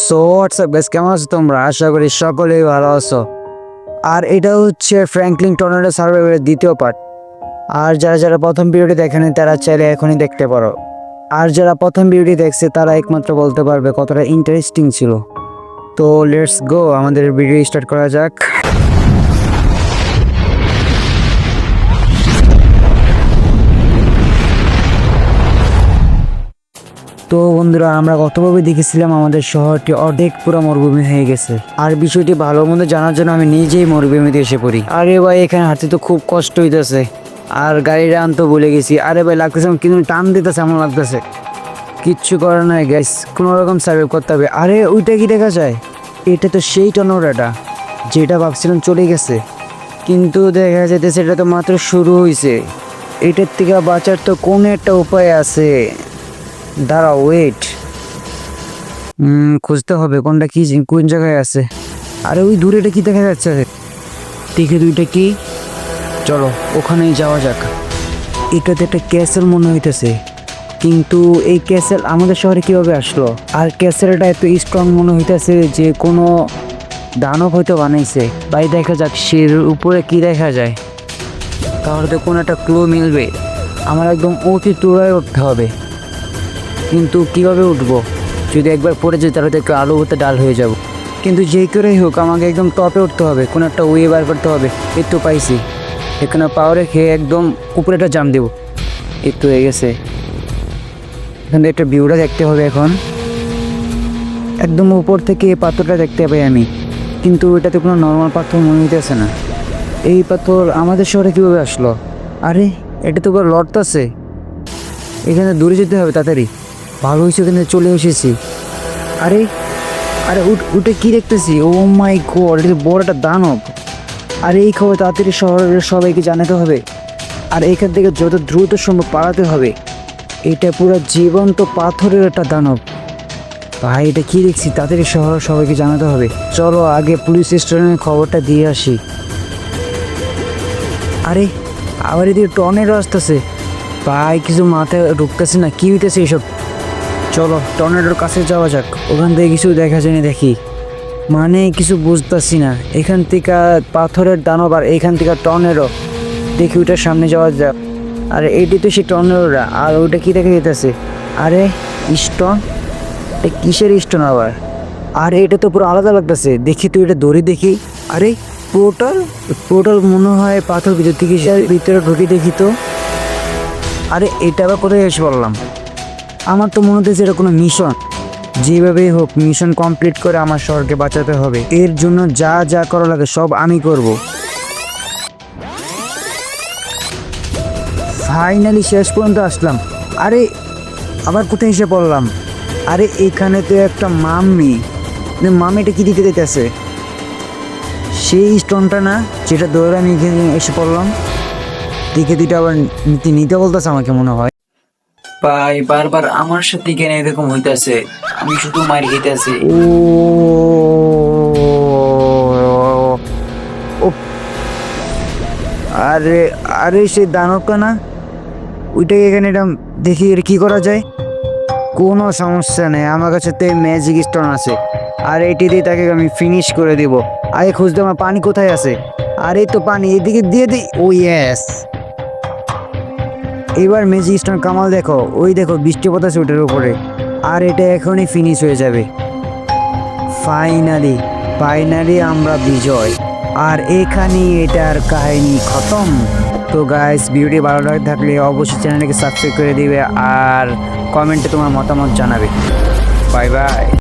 So WhatsApp বেশ কেমন আছো তোমরা? আশা করি সকলেই ভালো আছো। আর এটা হচ্ছে ফ্র্যাঙ্কলিন টর্নেডো সার্ভাইভারের দ্বিতীয় পার্ট আর যারা যারা প্রথম ভিডিওটি দেখেনি, তারা চাইলে এখনই দেখতে পারো। আর যারা প্রথম ভিডিওটি দেখছে, তারা একমাত্র বলতে পারবে কতটা ইন্টারেস্টিং ছিল। তো লেটস গো আমাদের ভিডিও স্টার্ট করা যাক। তো বন্ধুরা, আমরা গতভাবে দেখেছিলাম আমাদের শহরটি অর্ধেক পুরো মরুভূমি হয়ে গেছে। আর বিষয়টি ভালো মন্দ জানার জন্য আমি নিজেই মরুভূমিতে এসে পড়ি। আরে ভাই, এখানে হাঁটতে তো খুব কষ্ট হইতেছে। আর গাড়িটা আনতে বলে গেছি। আরে ভাই, লাগতেছে আমার কিন্তু টান দিতেছে এমন লাগতেছে। কিচ্ছু করার নাই গ্যাস কোনো রকম সার্ভে করতে হবে। আরে, ওইটা কি দেখা যায়? এটা তো সেই টনোরাটা যেটা ভাবছিলাম চলে গেছে। কিন্তু দেখা যাইতেছে এটা তো মাত্র শুরু হয়েছে এটার থেকে বাঁচার তো কোনো একটা উপায় আছে। দাঁড়াও ওয়েট খুঁজতে হবে, কোনটা কি, কোন জায়গায় আছে? আরে, ওই দূরে এটা কি দেখা যাচ্ছে? দেখে দুইটা কি? চলো, ওখানেই যাওয়া যাক। এটাতে একটা ক্যাসেল মনে হইতেছে। কিন্তু এই ক্যাসেল আমাদের শহরে কীভাবে আসলো? আর ক্যাসেলটা এত স্ট্রং মনে হইতেছে যে কোনো দানব হয়তো বানাইছে। ভাই, দেখা যাক, সের উপরে কি দেখা যায়। তাহলে তো কোনো একটা ক্লু মিলবে। আমার একদম অতি চূড়ায় উঠতে হবে। কিন্তু কীভাবে উঠবো? যদি একবার পড়ে যাই তাহলে একটু আলু হতে ডাল হয়ে যাব। কিন্তু যেই করেই হোক, আমাকে একদম টপে উঠতে হবে, কোনো একটা ওয়ে বার করতে হবে তো পাইছি। এখানে পাওয়ার রেখে একদম উপরে একটা জাম দেবো। তো হয়ে গেছে। এখানে একটা ভিউটা দেখতে হবে এখন। একদম উপর থেকে এই পাথরটা দেখতে পাই আমি। কিন্তু এটাতে কোনো নর্মাল পাথর মনে হইতেছে না। এই পাথর আমাদের শহরে কীভাবে আসলো? আরে, এটা তো লড়তেছে এখানে দূরে যেতে হবে তাড়াতাড়ি। ভালো হয়েছে ওখানে চলে এসেছি। আরে আরে উঠ- কি দেখতেছি? ও মাই গড এটা বড় একটা দানব। আর এই খবর তাড়াতাড়ি শহরের সবাইকে জানাতে হবে। আর এখান থেকে যত দ্রুত সম্ভব পালাতে হবে। এটা পুরো জীবন্ত পাথরের একটা দানব। ভাই, এটা কী দেখছি? তাড়াতাড়ি শহরের সবাইকে জানাতে হবে। চলো আগে পুলিশ স্টেশনের খবরটা দিয়ে আসি। আরে, আবার এদিকে টর্নেডো আসতেছে। ভাই, কিছু মাথায় ঢুকতেছে না। কী হইতেছে এইসব চলো, টর্নেডোর কাছে যাওয়া যাক। ওখান থেকে কিছু দেখা যায় না দেখি। মানে কিছু বুঝতেছি না। এখান থেকে পাথরের দানব আর এখান থেকে টর্নেডো। দেখি ওইটার সামনে যাওয়া যাক। আর এইটি তো সেই টর্নেডোরা। আর ওইটা কি দেখা যেতেছে আরে, স্টোন? এটা কিসের স্টোন আবার? আর, এটা তো পুরো আলাদা লাগতেছে। দেখি তুই এটা দড়ি দেখি। আরে, পোর্টাল? পোর্টাল মনে হয় পাথর ভিতর থেকে ভিতরে ঢুকে দেখি তো। আরে, এটা আবার কোথায় এসে বললাম আমার তো মনে হচ্ছে এটা কোনো মিশন। যেভাবেই হোক, মিশন কমপ্লিট করে আমার শহরকে বাঁচাতে হবে। এর জন্য যা যা করা লাগে সব আমি করব। ফাইনালি শেষ পর্যন্ত আসলাম। আরে, আবার কোথায় এসে পড়লাম? আরে, এখানে তো একটা মাম্মি। মানে মামিটা কি দিতে দিতেছে সেই স্টোনটা না, যেটা দৌড়ে আমি এখানে এসে পড়লাম। দিকে দিতে আবার নিতে বলতেছে আমাকে মনে হয়। ভাই, বারবার আমার সাথে কেন এরকম হইতাছে? আমি শুধু মার খেতেছি আরে আরে সেই দানবটা না ওইটাকে এখানে এটা দেখি এর কি করা যায়? কোনো সমস্যা নেই, আমার কাছে তো ম্যাজিক স্টোন আছে। আর এটি দিয়ে তাকে আমি ফিনিশ করে দিব। আগে খুঁজতে আমার পানি কোথায় আছে? আর তো পানি, এদিকে দিয়ে দিই ও ইয়েস এবার ম্যাজিক স্টোন কামাল দেখো, ওই দেখো বৃষ্টি পড়তেছে ওটার উপরে। আর এটা এখনই ফিনিশ হয়ে যাবে। ফাইনালি ফাইনালি আমরা বিজয়। আর এখানেই এটার কাহিনী খতম। তো গাইস ভিডিওটি ভালো লাগে থাকলে অবশ্যই চ্যানেলকে সাবস্ক্রাইব করে দিবে আর কমেন্টে তোমার মতামত জানাবে। Bye bye